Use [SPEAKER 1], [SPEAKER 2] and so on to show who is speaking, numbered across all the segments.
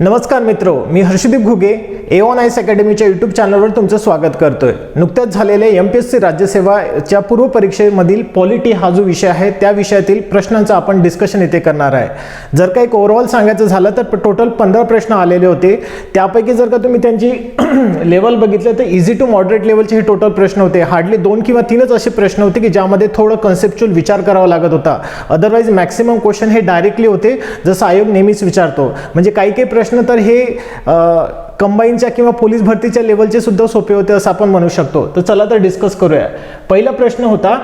[SPEAKER 1] नमस्कार मित्रो मी हर्षदीप घुगे ए आयस अकॅडमीच्या यूट्यूब चॅनलवर तुमचं स्वागत करतोय. नुकत्याच झालेल्या एम पी एस सी राज्यसेवाच्या पूर्व परीक्षेमधील पॉलिटी हा जो विषय आहे त्या विषयातील प्रश्नांचं आपण डिस्कशन इथे करणार आहे. जर का एक ओव्हरऑल सांगायचं झालं तर टोटल पंधरा प्रश्न आलेले होते. त्यापैकी जर का तुम्ही त्यांची लेवल बघितलं तर इझी टू मॉडरेट लेवलचे हे टोटल प्रश्न होते. हार्डली दोन किंवा तीनच असे प्रश्न होते की ज्यामध्ये थोडं कन्सेप्च्युअल विचार करावा लागत होता. अदरवाईज मॅक्सिमम क्वेश्चन हे डायरेक्टली होते जसं आयोग नेहमीच विचारतो. म्हणजे काही काही प्रश्न तर हे कंबाईनच्या किंवा पोलीस भरतीच्या लेवलचे सुद्धा सोपे होते असं आपण म्हणू शकतो. तर चला तर डिस्कस करूया. पहिला प्रश्न होता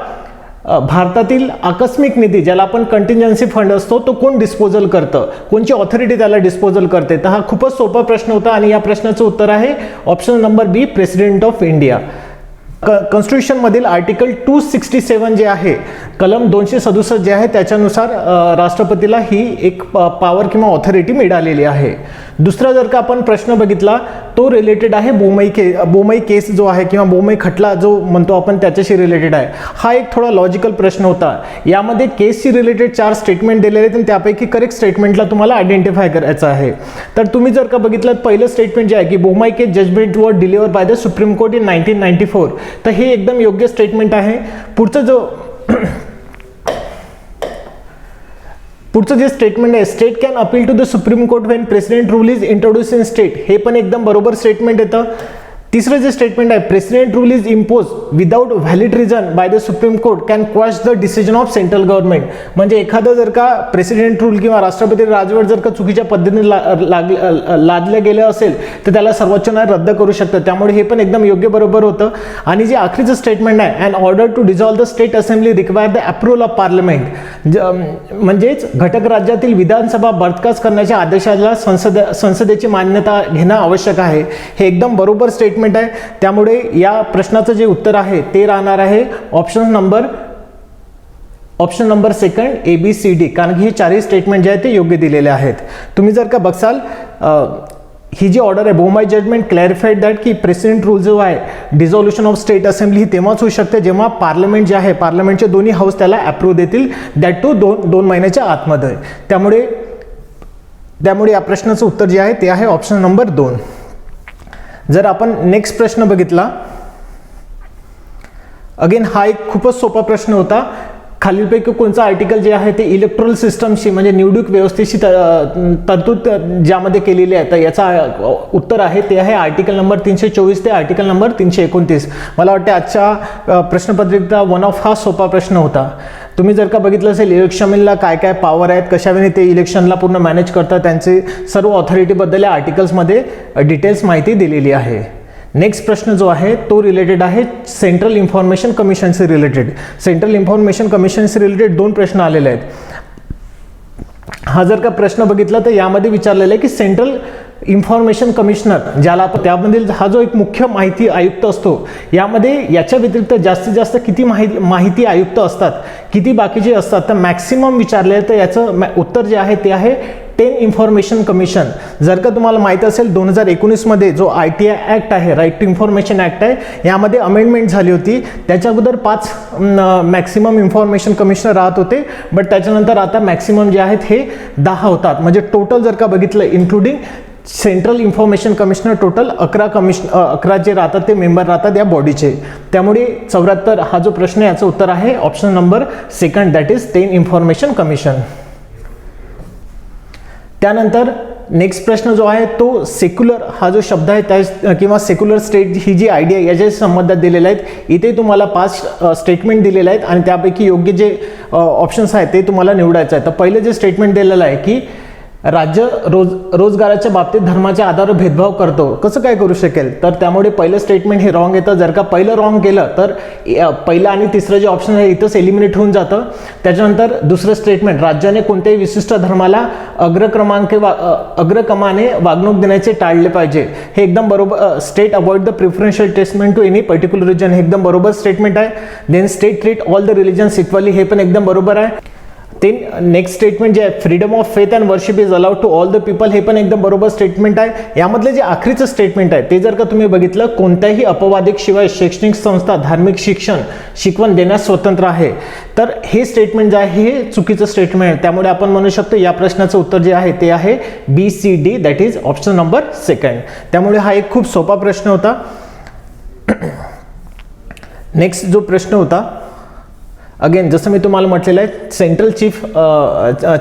[SPEAKER 1] भारतातील आकस्मिक निधी ज्याला आपण कंटिन्जन्सी फंड असतो तो कोण डिस्पोजल करतं? कोणची ऑथॉरिटी त्याला डिस्पोजल करते? तर हा खूपच सोपा प्रश्न होता आणि या प्रश्नाचं उत्तर आहे option number B president of India क मधील article to sixty seven J आहे कलम दोनशे सदुसष्ट जे आहे त्याच्यानुसार राष्ट्रपतीला ही एक पॉवर किंवा ऑथॉरिटी मिळालेली आहे. दुसरा जर का आपण प्रश्न बघितला तो रिलेटेड आहे बोमई के बोमई केस जो आहे किंवा बोमई खटला जो म्हणतो आपण त्याच्याशी रिलेटेड आहे. हा एक थोडा लॉजिकल प्रश्न होता. यामध्ये केसशी रिलेटेड चार स्टेटमेंट दिलेले आहेत आणि त्यापैकी करेक्ट स्टेटमेंटला तुम्हाला आयडेंटिफाय करायचं आहे. तर तुम्ही जर का बघितलं पहिलं स्टेटमेंट जे आहे की बोमाई केस जजमेंट वर deliver by the supreme court in nineteen ninety four तर हे एकदम योग्य स्टेटमेंट आहे. पुढचं जो पुढचं जे स्टेटमेंट आहे state can appeal to the supreme court when president rule is introduce in state हे पण एकदम बरोबर स्टेटमेंट येतं. तिसरं जे स्टेटमेंट आहे president rule is impose without valid reason by the supreme court can quash the decision of central government म्हणजे एखादं जर का प्रेसिडेंट रूल किंवा राष्ट्रपती राजवट जर का चुकीच्या पद्धतीने ला- लाग- लादलं गेलं असेल तर त्याला सर्वोच्च न्यायालय रद्द करू शकतं. त्यामुळे हे पण एकदम योग्य बरोबर होतं. आणि जे आखरीचं स्टेटमेंट आहे and order to dissolve the state assembly require the approval of parliament म्हणजेच घटक राज्यातील विधानसभा बरखास्त करण्याच्या आदेशाला संसद संसदेची मान्यता घेणं आवश्यक आहे. हे एकदम बरोबर स्टेटमेंट आहे. त्यामुळे या प्रश्नाचं जे उत्तर आहे ते राहणार आहे option number option number second A B C D कारण की हे चारही स्टेटमेंट जे आहे ते योग्य दिलेले आहेत. तुम्ही जर का बघसाल ही जी ऑर्डर आहे बोमाय जजमेंट क्लॅरिफाईड दॅट की प्रेसिडेंट रूल जो आहे डिझॉल्युशन ऑफ स्टेट असेंब्ली ही तेव्हाच होऊ शकते जेव्हा पार्लमेंट जे आहे पार्लमेंटचे दोन्ही हाऊस त्याला अप्रूव्ह देतील दॅट टू दोन दोन महिन्याच्या आतमध्ये. त्यामुळे त्यामुळे या प्रश्नाचं उत्तर जे आहे ते आहे ऑप्शन नंबर दोन. जर आपण नेक्स्ट प्रश्न बघितला अगेन हा एक खूपच सोपा प्रश्न होता. खालीलपैकी कोणचं आर्टिकल जे आहे ते इलेक्ट्रॉल सिस्टमशी म्हणजे निवडणूक व्यवस्थेशी त- तरतूद ज्यामध्ये केलेली आहे तर याचा उत्तर आहे ते आहे आर्टिकल नंबर तीनशे चोवीस ते आर्टिकल नंबर तीनशे एकोणतीस. मला वाटते आजच्या प्रश्नपत्रिकेचा वन ऑफ हा सोपा प्रश्न होता. तुम्ही जर का बघितलं असेल इलेक्शनला काय काय पॉवर आहेत कशावेळी ते इलेक्शनला पूर्ण मॅनेज करतात त्यांचे सर्व ऑथॉरिटीबद्दल या आर्टिकल्समध्ये डिटेल्स माहिती दिलेली आहे. नेक्स्ट प्रश्न जो आहे तो रिलेटेड आहे सेंट्रल इन्फॉर्मेशन कमिशनशी रिलेटेड सेंट्रल इन्फॉर्मेशन कमिशनशी रिलेटेड दोन प्रश्न आलेले आहेत. हा जर का प्रश्न बघितला तर यामध्ये विचारलेला आहे की सेंट्रल इन्फॉर्मेशन कमिशनर ज्याला आपण त्यामधील हा जो एक मुख्य माहिती आयुक्त असतो यामध्ये याच्या व्यतिरिक्त जास्तीत जास्त किती माहिती माहिती आयुक्त असतात किती बाकीचे असतात तर मॅक्सिमम विचारले तर याचं मॅ- उत्तर जे आहे ते आहे टेन इन्फॉर्मेशन कमिशन जर का तुम्हाला माहीत असेल दोन हजार एकोणीसमध्ये जो आय टी आय ॲक्ट आहे राईट टू इन्फॉर्मेशन ॲक्ट आहे यामध्ये अमेंडमेंट झाली होती. त्याच्या अगोदर पाच मॅक्सिमम इन्फॉर्मेशन कमिशनर राहत होते. बट त्याच्यानंतर आता मॅक्सिमम जे आहेत हे दहा होतात. म्हणजे टोटल जर का बघितलं including central information commissioner total अकरा कमिशन अकरा जे राहतात ते मेंबर राहतात या बॉडीचे. त्यामुळे चौऱ्याहत्तर हा जो प्रश्न आहे याचं उत्तर आहे option number second that is ten information commission. त्यानंतर नेक्स्ट प्रश्न जो आहे तो सेक्युलर हा जो शब्द आहे त्या किंवा सेक्युलर स्टेट ही जी आयडिया याच्या संबंधात दिलेल्या आहेत. इथे तुम्हाला पाच स्टेटमेंट दिलेले आहेत आणि त्यापैकी योग्य जे ऑप्शन्स आहेत ते तुम्हाला निवडायचं आहे. तर पहिलं जे स्टेटमेंट दिलेलं आहे की राज्य रोज रोजगाराच्या बाबतीत धर्माच्या आधारावर भेदभाव करतो. कसं काय करू शकेल? तर त्यामुळे पहिलं स्टेटमेंट हे रॉंग येतं. जर का पहिलं रॉंग केलं तर पहिलं आणि तिसरं जे ऑप्शन आहे इथंच एलिमिनेट होऊन जातं. त्याच्यानंतर दुसरं स्टेटमेंट राज्याने कोणत्याही विशिष्ट धर्माला अग्रक्रमांक वा अग्रक्रमाने वागणूक देण्याचे टाळले पाहिजे. हे एकदम बरोबर state avoid the preferential treatment to any particular religion हे एकदम बरोबर स्टेटमेंट आहे. Then state treat all the religions equally हे पण एकदम बरोबर आहे. ते नेक्स्ट स्टेटमेंट जे आहे freedom of faith and worship is allowed to all the people हे पण एकदम बरोबर स्टेटमेंट आहे. यामधलं जे आखरीचं स्टेटमेंट आहे ते जर का तुम्ही बघितलं कोणत्याही अपवादिक शिवाय शैक्षणिक संस्था धार्मिक शिक्षण शिकवण देण्यास स्वतंत्र आहे. तर हे स्टेटमेंट जे आहे हे चुकीचं स्टेटमेंट आहे. त्यामुळे आपण म्हणू शकतो या प्रश्नाचं उत्तर जे आहे ते आहे B C D that is option number second त्यामुळे हा एक खूप सोपा प्रश्न होता. नेक्स्ट जो प्रश्न होता अगेन जसं मी तुम्हाला म्हटलेलं आहे सेंट्रल चीफ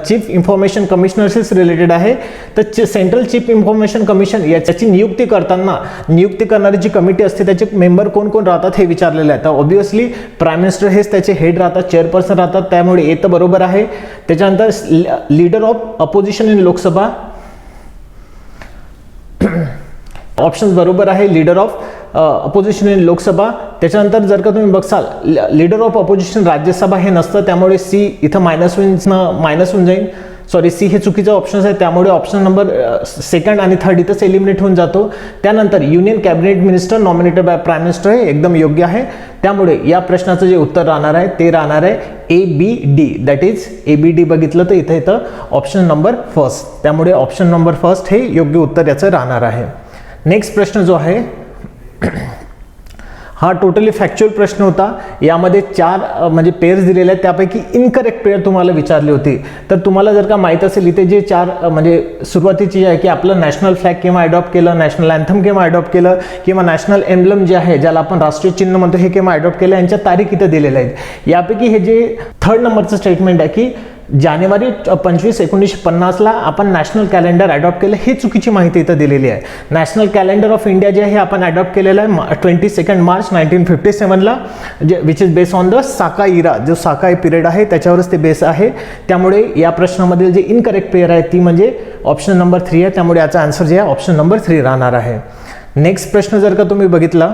[SPEAKER 1] चीफ इन्फॉर्मेशन कमिशनरशीच रिलेटेड आहे. तर सेंट्रल चीफ इन्फॉर्मेशन कमिशन याची नियुक्ती करताना नियुक्ती करणारी जी कमिटी असते त्याचे मेंबर कोण कोण राहतात हे विचारलेलं आहे. तर ऑब्विसली प्राईम मिनिस्टर हेच त्याचे हेड राहतात चेअरपर्सन राहतात त्यामुळे येतं बरोबर आहे. त्याच्यानंतर leader of opposition in Lok Sabha options बरोबर आहे. Leader of opposition in Lok Sabha त्याच्यानंतर जर का तुम्ही बघसाल लीडर ऑफ अपोजिशन राज्यसभा हे नसतं त्यामुळे सी इथं मायनस होईन मायनस होऊन जाईल. सॉरी सी हे चुकीचं ऑप्शन्स आहे त्यामुळे ऑप्शन नंबर सेकंड आणि थर्ड इथंच एलिमिनेट होऊन जातो. त्यानंतर union cabinet minister nominated by prime minister हे एकदम योग्य आहे. त्यामुळे या प्रश्नाचं जे उत्तर राहणार आहे ते राहणार आहे A B D that is A B D बघितलं तर इथं इथं ऑप्शन नंबर फर्स्ट त्यामुळे ऑप्शन नंबर फर्स्ट हे योग्य उत्तर याचं राहणार आहे. नेक्स्ट प्रश्न जो आहे हा टोटली फॅक्च्युअल प्रश्न होता. यामध्ये चार म्हणजे पेअर्स दिलेले आहेत. त्यापैकी इनकरेक्ट पेअर तुम्हाला विचारली होती. तर तुम्हाला जर का माहीत असेल इथे जे चार म्हणजे सुरुवातीची जे आहे की आपलं नॅशनल फ्लॅग केव्हा अडॉप्ट केलं नॅशनल अँथम केव्हा अडॉप्ट केलं किंवा नॅशनल एम्ब्लम जे आहे ज्याला आपण राष्ट्रीय चिन्ह म्हणतो हे केव्हा अडॉप्ट केलं यांच्या तारीख इथं दिलेल्या आहेत. यापैकी हे जे थर्ड नंबरचं स्टेटमेंट आहे की जानेवारी पंचवीस एकोणीसशे पन्नासला आपण नॅशनल कॅलेंडर अडॉप्ट केलं हे चुकीची माहिती इथं दिलेली आहे. नॅशनल कॅलेंडर ऑफ इंडिया जे आहे हे आपण अडॉप्ट केलेलं आहे twenty second March nineteen fifty सेवनला जे which is base on the Saka era जो साका पिरियड आहे त्याच्यावरच ते बेस आहे. त्यामुळे या प्रश्नामधील जे इनकरेक्ट पेअर आहे ती म्हणजे ऑप्शन नंबर थ्री आहे. त्यामुळे याचा आन्सर जे आहे ऑप्शन नंबर थ्री राहणार आहे. नेक्स्ट प्रश्न जर का तुम्ही बघितला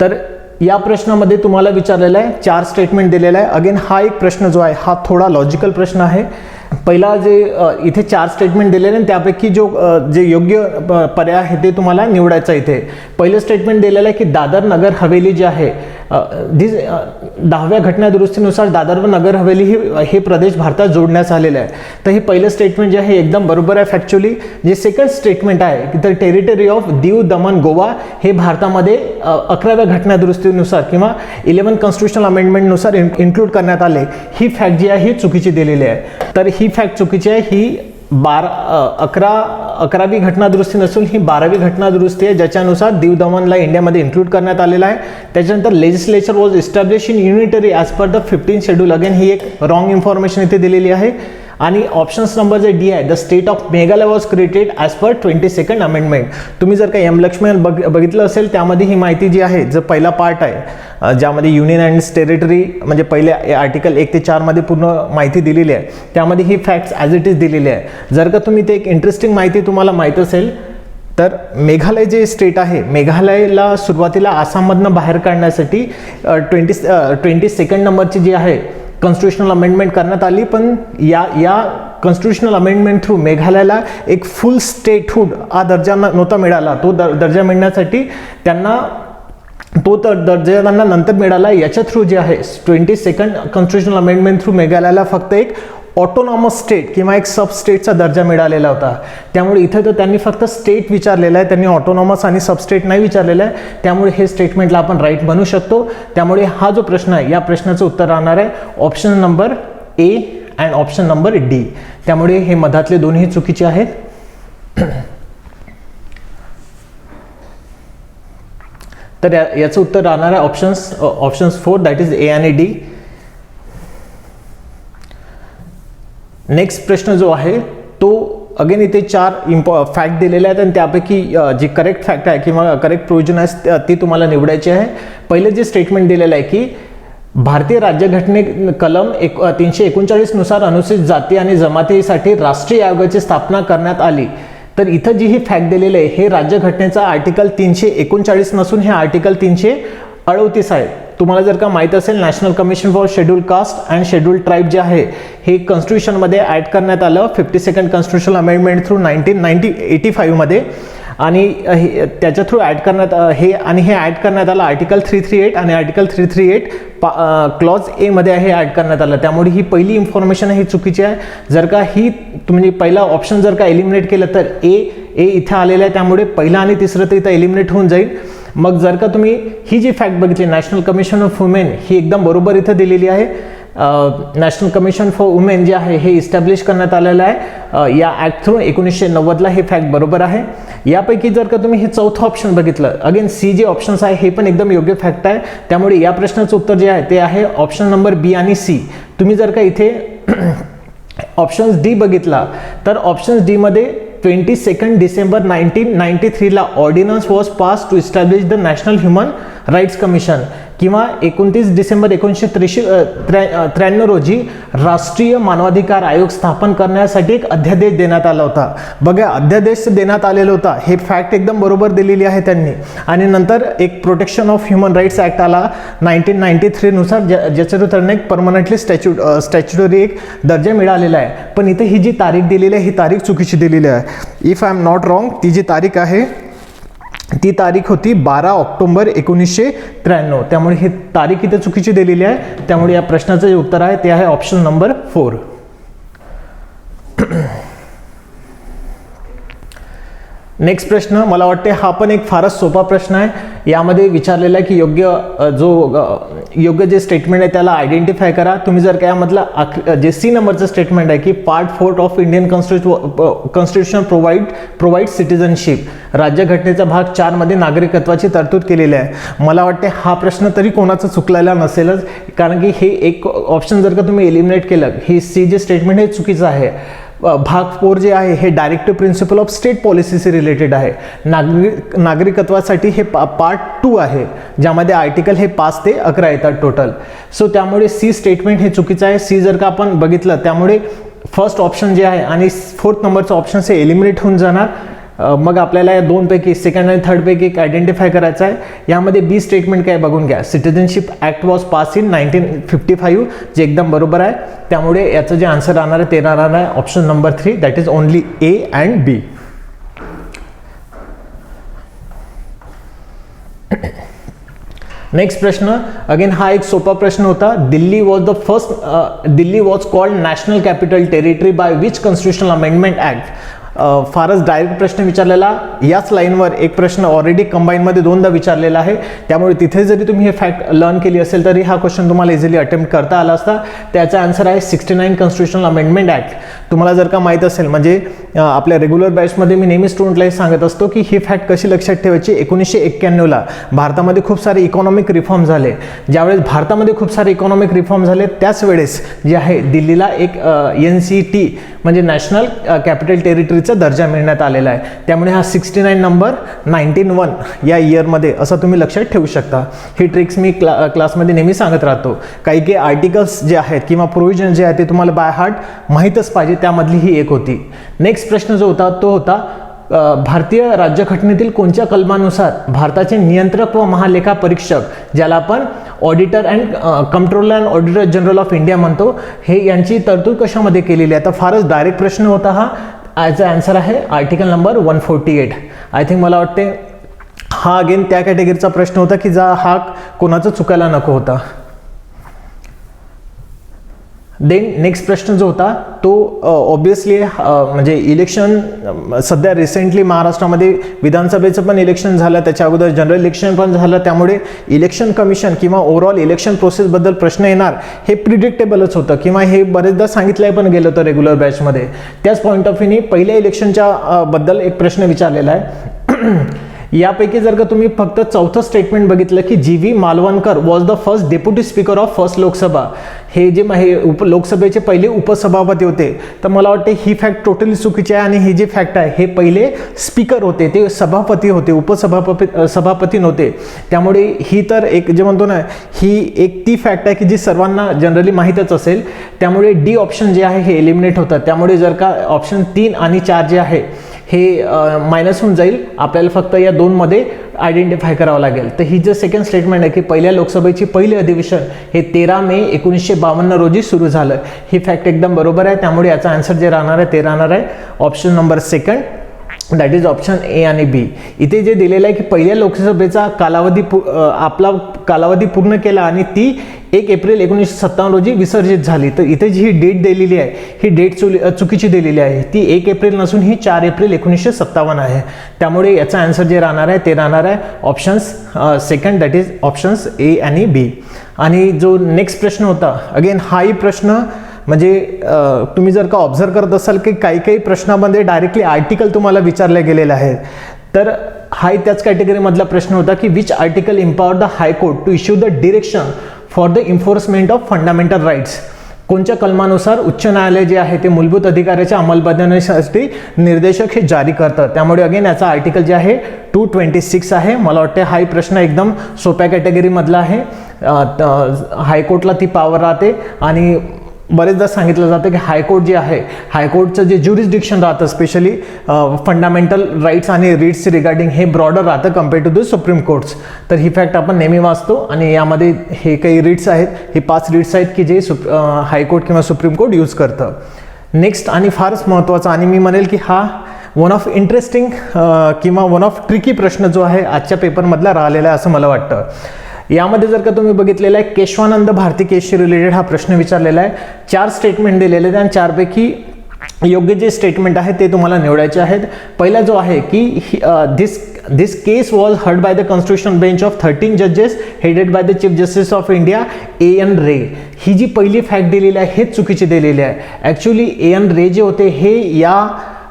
[SPEAKER 1] तर या प्रश्नामध्ये तुम्हाला विचारलेला आहे चार स्टेटमेंट दिलेला आहे. अगेन हा एक प्रश्न जो आहे हा थोडा लॉजिकल प्रश्न आहे. पहिला जे इथे चार स्टेटमेंट दिलेले आहे त्यापैकी जो जे योग्य पर्याय आहे ते तुम्हाला निवडायचं इथे. पहिलं स्टेटमेंट दिलेलं आहे की दादर नगर हवेली जे आहे दिस दहाव्या घटना दुरुस्तीनुसार दादर व नगर हवेली ही हे प्रदेश भारतात जोडण्यात आलेले आहे. तर हे पहिलं स्टेटमेंट जे आहे एकदम बरोबर आहे फॅक्च्युअली जे सेकंड स्टेटमेंट आहे की तर टेरिटरी ऑफ दीव दमन गोवा हे भारतामध्ये अकराव्या घटना दुरुस्तीनुसार किंवा इलेव्हन कॉन्स्टिट्युशनल अमेंडमेंटनुसार इन्क्लूड करण्यात आले. ही फॅक्ट जी आहे ही चुकीची दिलेली आहे. तर ही फॅक्ट चुकीची आहे ही बारा अकरा अकरावी घटनादुरुस्ती नसून ही बारावी घटनादुरुस्ती आहे ज्याच्यानुसार दीव दमनला इंडियामध्ये इन्क्लूड करण्यात आलेला आहे. त्याच्यानंतर legislature was establish in unitary as per the fifteen schedule again ही एक रॉंग इन्फॉर्मेशन इथे दिलेली आहे. आणि ऑप्शन्स नंबर जे डी आहे the state of Meghalaya was created as per twenty second amendment तुम्ही जर का एम लक्ष्मी बघ बघितलं असेल त्यामध्ये ही माहिती जी आहे जो पहिला पार्ट आहे ज्यामध्ये युनियन अँड टेरिटरी म्हणजे पहिले आर्टिकल एक ते चारमध्ये पूर्ण माहिती दिलेली आहे त्यामध्ये ही फॅक्ट्स ॲज इट इज दिलेली आहे. जर का तुम्ही ते एक इंटरेस्टिंग माहिती तुम्हाला माहीत असेल तर मेघालय जे स्टेट आहे मेघालयला सुरुवातीला आसाममधनं बाहेर काढण्यासाठी ट्वेंटी ट्वेंटी सेकंड नंबरची जी आहे कॉन्स्टिट्युशनल अमेंडमेंट करण्यात आली पण या या कॉन्स्टिट्युशनल अमेंडमेंट थ्रू मेघालयाला एक फुल स्टेटहूड हा दर्जा नव्हता मिळाला. तो दर दर्जा मिळण्यासाठी त्यांना तो तर दर्जा त्यांना नंतर मिळाला. याच्या थ्रू जे आहे twenty second constitutional amendment through मेघालयाला फक्त एक ऑटोनॉमस स्टेट किंवा एक सब स्टेटचा दर्जा मिळालेला होता. त्यामुळे इथे तर त्यांनी फक्त स्टेट विचारलेलं आहे त्यांनी ऑटोनॉमस आणि सब स्टेट नाही विचारलेलं आहे. त्यामुळे हे स्टेटमेंटला आपण राईट बनू शकतो. त्यामुळे हा जो प्रश्न आहे या प्रश्नाचं उत्तर राहणार आहे option number A and option number D त्यामुळे हे मधातले दोन्ही चुकीचे आहेत. तर या- याचं उत्तर राहणार आहे options options four that is A आणि डी नेक्स्ट प्रश्न जो आहे तो अगेन इथे चार इम्पॉ फॅक्ट दिलेले आहेत आणि त्यापैकी जी करेक्ट फॅक्ट आहे किंवा करेक्ट प्रोविजन आहे ती तुम्हाला निवडायची आहे. पहिलं जे स्टेटमेंट दिलेलं आहे की भारतीय राज्यघटने कलम एक तीनशे एकोणचाळीसनुसार अनुसूचित जाती आणि जमातीसाठी राष्ट्रीय आयोगाची स्थापना करण्यात आली. तर इथं जी ही फॅक्ट दिलेली आहे हे राज्यघटनेचा आर्टिकल तीनशे एकोणचाळीस नसून हे आर्टिकल तीनशे अडोतीस आहे. तुम्हाला जर का माहीत असेल national commission for schedule caste and schedule tribe जे आहे हे कॉन्स्टिट्यूशनमध्ये ॲड करण्यात आलं fifty second constitutional amendment through nineteen ninety eighty फाईव्हमध्ये आणि हे- त्याच्या थ्रू ॲड करण्यात हे आणि हे ॲड करण्यात आलं आर्टिकल थ्री थ्री एट आणि आर्टिकल थ्री थ्री एट पा क्लॉज एमध्ये हे ॲड करण्यात आलं. त्यामुळे ही पहिली इन्फॉर्मेशन आहे ही चुकीची आहे. जर का ही तुम्ही पहिला ऑप्शन जर का एलिमिनेट केलं तर ए ए इथं आलेलं आहे त्यामुळे पहिला आणि तिसरं तर इथं एलिमिनेट होऊन जाईल. मग जर का तुम्ही ही जी फॅक्ट बघितली नॅशनल कमिशन ऑफ वुमेन ही एकदम बरोबर इथं दिलेली आहे. नॅशनल कमिशन फॉर वुमेन जे आहे हे इस्टॅब्लिश करण्यात आलेलं आहे. या ॲक्ट थ्रू एकोणीसशे नव्वदला हे फॅक्ट बरोबर आहे. यापैकी जर का तुम्ही हे चौथं ऑप्शन बघितलं अगेन सी जे ऑप्शन्स आहे हे पण एकदम योग्य फॅक्ट आहे. त्यामुळे या प्रश्नाचं उत्तर जे आहे ते आहे ऑप्शन नंबर बी आणि सी तुम्ही जर का इथे ऑप्शन्स डी बघितला तर ऑप्शन्स डीमध्ये 22nd December 1993 la ordinance was passed to establish the National Human Rights Commission. किंवा एकोणतीस डिसेंबर एकोणीसशे त्रेशी त्र्याण्णव रोजी राष्ट्रीय मानवाधिकार आयोग स्थापन करण्यासाठी एक अध्यादेश देण्यात आला होता. बघा अध्यादेश देण्यात आलेला होता. हे फॅक्ट एकदम बरोबर दिलेली आहे त्यांनी. आणि नंतर एक protection of human rights act आला नाईन्टीन नाईन्टी थ्रीनुसार ज्या ज्याच्यावर त्यांना एक परमनंटली स्टॅच्यू स्टॅच्युटरी एक दर्जा मिळालेला आहे. पण इथे ही जी तारीख दिलेली आहे ही तारीख चुकीची दिलेली आहे. If I am not wrong ती जी तारीख आहे ती तारीख होती बारा ऑक्टोबर एकोणीसशे त्र्याण्णव. त्यामुळे ही तारीख इथे चुकीची दिलेली आहे. त्यामुळे या प्रश्नाचं जे उत्तर आहे ते आहे ऑप्शन नंबर फोर. नेक्स्ट प्रश्न मला वाटते हा पण एक फारच सोपा प्रश्न आहे. यामध्ये विचारलेलं आहे की योग्य जो योग्य जे स्टेटमेंट आहे त्याला आयडेंटिफाय करा. तुम्ही जर का यामधलं आख- जे सी नंबरचं स्टेटमेंट आहे की part fourth of Indian constitution constitution provide provide citizenship राज्यघटनेचा भाग चारमध्ये नागरिकत्वाची तरतूद केलेली आहे. मला वाटते हा प्रश्न तरी कोणाचा चुकलेला नसेलच. कारण की हे एक ऑप्शन जर का तुम्ही एलिमिनेट केलं हे सी जे स्टेटमेंट हे चुकीचं आहे. भाग फोर जे आहे हे डायरेक्टिव्ह प्रिन्सिपल ऑफ स्टेट पॉलिसीशी रिलेटेड आहे. नागरिक नागरिकत्वासाठी हे पा पार्ट टू आहे ज्यामध्ये आर्टिकल हे पाच ते अकरा येतात टोटल सो त्यामुळे सी स्टेटमेंट हे चुकीचं आहे. सी जर का आपण बघितलं त्यामुळे फर्स्ट ऑप्शन जे आहे आणि फोर्थ नंबरचं ऑप्शन हे एलिमिनेट होऊन जाणार. मग आपल्याला या दोनपैकी सेकंड आणि थर्डपैकी एक आयडेंटिफाय करायचं आहे. यामध्ये बी स्टेटमेंट काय बघून घ्या. Citizenship act was pass in nineteen fifty five जे एकदम बरोबर आहे. त्यामुळे याचं जे आन्सर राहणार आहे ते राहणार आहे option number three that is only A and B next प्रश्न. अगेन हा एक सोपा प्रश्न होता. Delhi was the first Delhi was called national capital territory by which constitutional amendment act फारच डायरेक्ट प्रश्न विचारलेला. याच लाईनवर एक प्रश्न ऑलरेडी कंबाईनमध्ये दोनदा विचारलेला आहे. त्यामुळे तिथे जरी तुम्ही हे फॅक्ट लर्न केली असेल तरी हा क्वेश्चन तुम्हाला इझिली अटेम्प्ट करता आला असता. त्याचा आन्सर आहे sixty nine constitutional amendment act तुम्हाला जर का माहीत असेल म्हणजे आपल्या रेग्युलर बॅचमध्ये मी नेहमी स्टुडंटला हे सांगत असतो की ही फॅक्ट कशी लक्षात ठेवायची? एकोणीसशे एक्क्याण्णवला भारतामध्ये खूप सारे इकॉनॉमिक रिफॉर्म झाले. ज्यावेळेस भारतामध्ये खूप सारे इकॉनॉमिक रिफॉर्म झाले त्याच वेळेस जे आहे दिल्लीला एक एन सी टी म्हणजे नॅशनल कॅपिटल टेरिटरीचा दर्जा मिळण्यात आलेला आहे. त्यामुळे हा sixty nine number nineteen one या इयरमध्ये असं तुम्ही लक्षात ठेवू शकता. ही ट्रिक्स मी क्ला क्लासमध्ये नेहमी सांगत राहतो. काही काही आर्टिकल्स जे आहेत किंवा प्रोव्हिजन जे आहे ते तुम्हाला बाय हार्ट माहीतच पाहिजे त्यामधली ही एक होती. नेक्स्ट प्रश्न जो होता तो होता भारतीय राज्यघटनेतील कोणत्या कलमानुसार भारताचे नियंत्रक व महालेखा परीक्षक ज्याला आपण auditor and controller and auditor general of India म्हणतो हे यांची तरतूद कशामध्ये केलेली आहे? तर फारच डायरेक्ट प्रश्न होता हा. ॲज अ आन्सर आहे article number one forty eight I think मला वाटते हा अगेन त्या कॅटेगरीचा प्रश्न होता की जा हा कोणाचा चुकायला नको होता. देन नेक्स्ट प्रश्न जो होता तो ऑब्विसली म्हणजे इलेक्शन सध्या रिसेंटली महाराष्ट्रामध्ये विधानसभेचं पण इलेक्शन झालं त्याच्या अगोदर जनरल इलेक्शन पण झालं त्यामुळे इलेक्शन कमिशन किंवा ओव्हरऑल इलेक्शन प्रोसेसबद्दल प्रश्न येणार हे प्रिडिक्टेबलच होतं. किंवा हे बरेचदा सांगितलं पण गेलं होतं रेग्युलर बॅचमध्ये त्याच पॉईंट ऑफ व्ह्यूनी पहिल्या इलेक्शनच्या बद्दल एक प्रश्न विचारलेला आहे. यापैकी जर का तुम्ही फक्त चौथं स्टेटमेंट बघितलं की G V Malvankar was the first deputy speaker of first Lok. Sabha जे हे उप लोकसभेचे पहिले उपसभापती होते तर मला वाटते ही फॅक्ट टोटली चुकीची आहे आणि ही जी फॅक्ट आहे हे पहिले स्पीकर होते ते सभापती होते उपसभापती सभापती नव्हते. त्यामुळे ही तर एक जे म्हणतो ना ही एक ती फॅक्ट आहे की जी सर्वांना जनरली माहीतच असेल. त्यामुळे डी ऑप्शन जे आहे हे एलिमिनेट होतं त्यामुळे जर का ऑप्शन तीन आणि चार जे आहे हे मायनस होऊन जाईल. आपल्याला फक्त या दोनमध्ये आयडेंटिफाय करावं लागेल. तर ही जे सेकंड स्टेटमेंट आहे की पहिल्या लोकसभेची पहिले अधिवेशन हे तेरा मे एकोणीसशे बावन्न रोजी सुरू झालं. ही फॅक्ट एकदम बरोबर आहे. त्यामुळे याचा आन्सर जे राहणार आहे ते राहणार आहे. Option number second that is option A आणि बी इथे जे दिलेलं आहे की पहिल्या लोकसभेचा कालावधी पू आपला कालावधी पूर्ण केला आणि ती एक एप्रिल एकोणीसशे सत्तावन्न रोजी विसर्जित झाली. तर इथे जी ही डेट दिलेली आहे ही डेट चुली चुकीची दिलेली आहे. ती एक एप्रिल नसून ही चार एप्रिल एकोणीसशे सत्तावन्न आहे. त्यामुळे याचा आन्सर जे राहणार आहे ते राहणार आहे options second that is options A आणि बी आणि जो नेक्स्ट प्रश्न होता अगेन हाही प्रश्न म्हणजे तुम्ही जर का ऑब्झर्व करत असाल की काही काही प्रश्नामध्ये डायरेक्टली आर्टिकल तुम्हाला विचारले गेलेले आहेत. तर हाय त्याच कॅटेगरीमधला प्रश्न होता की which article empower the high court to issue the direction for the enforcement of fundamental rights कोणत्या कलमानुसार उच्च न्यायालय जे आहे ते मूलभूत अधिकाराच्या अंमलबजावणीसाठी निर्देशक हे जारी करतं त्यामुळे अगेन याचा आर्टिकल जे आहे टू ट्वेंटी सिक्स आहे. मला वाटते हा प्रश्न एकदम सोप्या कॅटेगरीमधला आहे. त- हायकोर्टला ती पावर राहते आणि बरेचदा सांगितलं जातं की हायकोर्ट जे आहे हायकोर्टचं जे ज्युरिस्डिक्शन राहतं स्पेशली फंडामेंटल राईट्स आणि रिट्स रिगार्डिंग हे ब्रॉडर राहतं compare to the supreme courts तर ही फॅक्ट आपण नेहमी वाचतो आणि यामध्ये हे काही रिट्स आहेत. हे पाच रिट्स आहेत की जे सुप हायकोर्ट किंवा सुप्रीम कोर्ट यूज करतं. नेक्स्ट आणि फारच महत्त्वाचा आणि मी म्हणेल की हा वन ऑफ इंटरेस्टिंग किंवा वन ऑफ ट्रिकी प्रश्न जो आहे आजच्या पेपरमधला राहिलेला आहे असं मला वाटतं. यामध्ये जर का तुम्ही बघितलेलं आहे केशवानंद भारती केसशी रिलेटेड हा प्रश्न विचारलेला आहे. चार स्टेटमेंट दिलेले आहेत आणि चारपैकी योग्य जे स्टेटमेंट आहे ते तुम्हाला निवडायचे आहेत. पहिला जो आहे की this this case was heard by the constitutional bench of thirteen जजेस headed by the chief justice of India A N Ray ही जी पहिली फॅक्ट दिलेली आहे हेच चुकीची दिलेली आहे. ॲक्च्युली ए एन रे जे होते हे या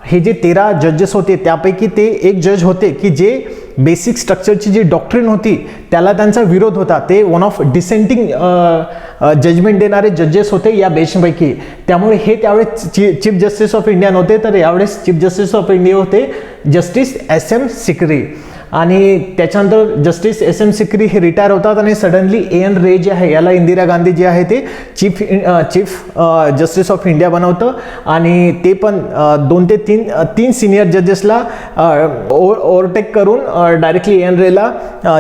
[SPEAKER 1] हे जे तेरा जजेस होते त्यापैकी ते एक जज होते की जे बेसिक स्ट्रक्चरची जी डॉक्ट्रिन होती त्याला त्यांचा विरोध होता. ते वन ऑफ डिसेंटिंग जजमेंट देणारे जजेस होते या बेंचपैकी त्यामुळे हे त्यावेळेस ची चीफ जस्टिस ऑफ इंडिया नव्हते तर यावेळेस चीफ जस्टिस ऑफ इंडिया होते जस्टिस एस एम सिकरी आणि त्याच्यानंतर जस्टिस एस एम सिक्री हे रिटायर होतात आणि सडनली ए एन रे जे आहे याला इंदिरा गांधी जे आहे ते chief chief justice of India बनवतं. आणि ते पण दोन ते तीन तीन सिनियर जजेसला ओव्हरटेक करून डायरेक्टली ए एन रेला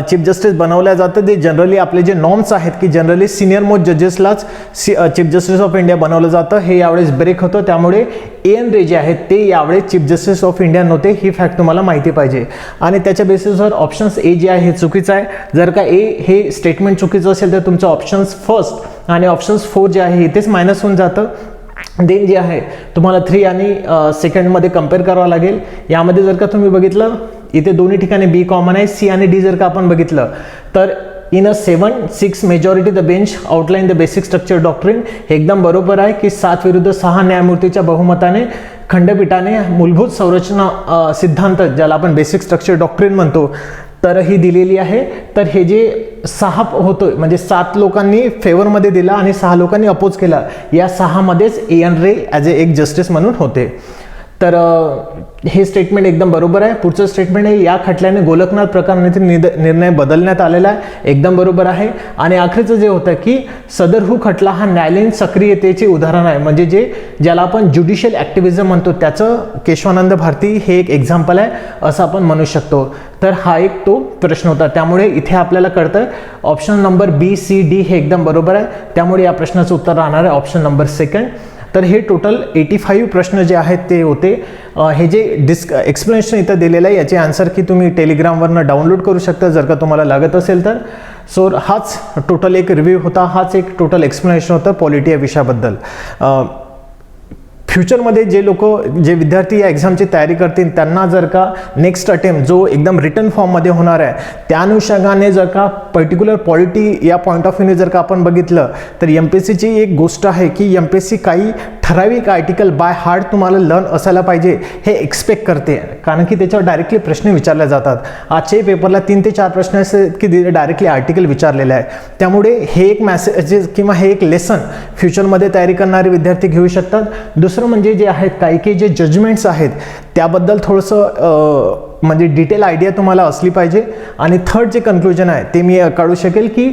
[SPEAKER 1] चीफ जस्टिस बनवल्या जातं. ते जनरली आपले जे नॉर्म्स आहेत की जनरली सिनियर मोस्ट जजेसलाच सी चीफ जस्टिस ऑफ इंडिया बनवलं जातं. हे यावेळेस ब्रेक होतं. त्यामुळे ए एन रे जे आहेत ते यावेळेस चीफ जस्टिस ऑफ इंडिया नव्हते. ही फॅक्ट तुम्हाला माहिती पाहिजे. आणि त्याच्या बेस बेसिसवर ऑप्शन्स ए जे आहे हे चुकीचं आहे. जर का ए हे स्टेटमेंट चुकीचं असेल तर तुमचं ऑप्शन्स फर्स्ट आणि ऑप्शन्स फोर जे आहे इथेच मायनस होऊन जातं. देन जे आहे तुम्हाला थ्री आणि सेकंडमध्ये कंपेअर करावं लागेल. यामध्ये जर का तुम्ही बघितलं इथे दोन्ही ठिकाणी बी कॉमन आहे सी आणि डी जर का आपण बघितलं तर in a seven six majority the bench outline the basic structure doctrine हे एकदम बरोबर आहे की सात विरुद्ध सहा न्यायमूर्तीच्या बहुमताने खंडपीठाने मूलभूत संरचना सिद्धांत ज्याला आपण बेसिक स्ट्रक्चर डॉक्ट्रिन म्हणतो तर ही दिलेली आहे. तर हे जे सहा होतं म्हणजे सात लोकांनी फेवरमध्ये दिला आणि सहा लोकांनी अपोज केला या सहामध्येच ए एन रे ॲज ए एक जस्टिस म्हणून होते. तर हे स्टेटमेंट एकदम बरोबर आहे. पुढचं स्टेटमेंट आहे या खटल्याने गोलकनाथ प्रकरणातील निद निर्णय बदलण्यात आलेला आहे. एकदम बरोबर आहे. आणि आखरीचं जे होतं की सदरहू हो खटला हा न्यायालयीन सक्रियतेचे उदाहरण आहे. म्हणजे जे ज्याला आपण ज्युडिशियल ॲक्टिव्हिझम म्हणतो त्याचं केशवानंद भारती हे एक एक्झाम्पल आहे असं आपण म्हणू शकतो. तर हा एक तो प्रश्न होता. त्यामुळे इथे आपल्याला कळतं option number B C D हे एकदम बरोबर आहे. त्यामुळे या प्रश्नाचं उत्तर राहणार आहे ऑप्शन नंबर सेकंड तर हे टोटल एटी फाईव्ह प्रश्न जे आहेत ते होते. हे जे डिस्क एक्सप्लेनेशन इथं दिलेलं आहे याचे आन्सर की तुम्ही टेलिग्रामवरनं डाउनलोड करू शकता जर का तुम्हाला लागत असेल तर. सो हाच टोटल एक रिव्ह्यू होता हाच एक टोटल एक्सप्लेनेशन होतं पॉलिटी या विषयाबद्दल. फ्युचरमध्ये जे लोक जे विद्यार्थी या एक्झामची तयारी करतील त्यांना जर का नेक्स्ट अटेम्प्ट जो एकदम रिटर्न फॉर्ममध्ये होणार आहे त्या अनुषंगाने जर का पर्टिक्युलर पॉलिटी या पॉईंट ऑफ व्ह्यूने जर का आपण बघितलं तर एम पी एस सीची एक गोष्ट आहे की एम पी एस सी काही ठराविक आर्टिकल बाय हार्ट तुम्हाला लर्न असायला पाहिजे हे एक्सपेक्ट करते. कारण की त्याच्यावर डायरेक्टली प्रश्न विचारले जातात. आजच्याही पेपरला तीन ते चार प्रश्न असे की डायरेक्टली आर्टिकल विचारलेलं आहे त्यामुळे हे एक मॅसेज किंवा हे एक लेसन फ्युचरमध्ये तयारी करणारे विद्यार्थी घेऊ शकतात. दुसरं म्हणजे जे आहेत काही काही जे जजमेंट्स आहेत त्याबद्दल थोडंसं म्हणजे डिटेल आयडिया तुम्हाला असली पाहिजे. आणि थर्ड जे कन्क्लुजन आहे ते मी काढू शकेल की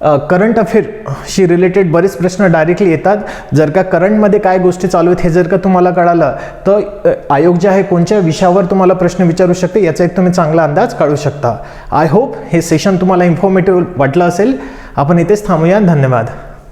[SPEAKER 1] करंट अफेअरशी रिलेटेड बरेच प्रश्न डायरेक्टली येतात. जर का करंटमध्ये काय गोष्टी चालू आहेत हे जर का तुम्हाला कळालं तर आयोग जे आहे कोणत्या विषयावर तुम्हाला प्रश्न विचारू शकते याचा एक तुम्ही चांगला अंदाज काढू शकता. आय होप हे सेशन तुम्हाला इन्फॉर्मेटिव्ह वाटलं असेल. आपण इथेच थांबूया. धन्यवाद.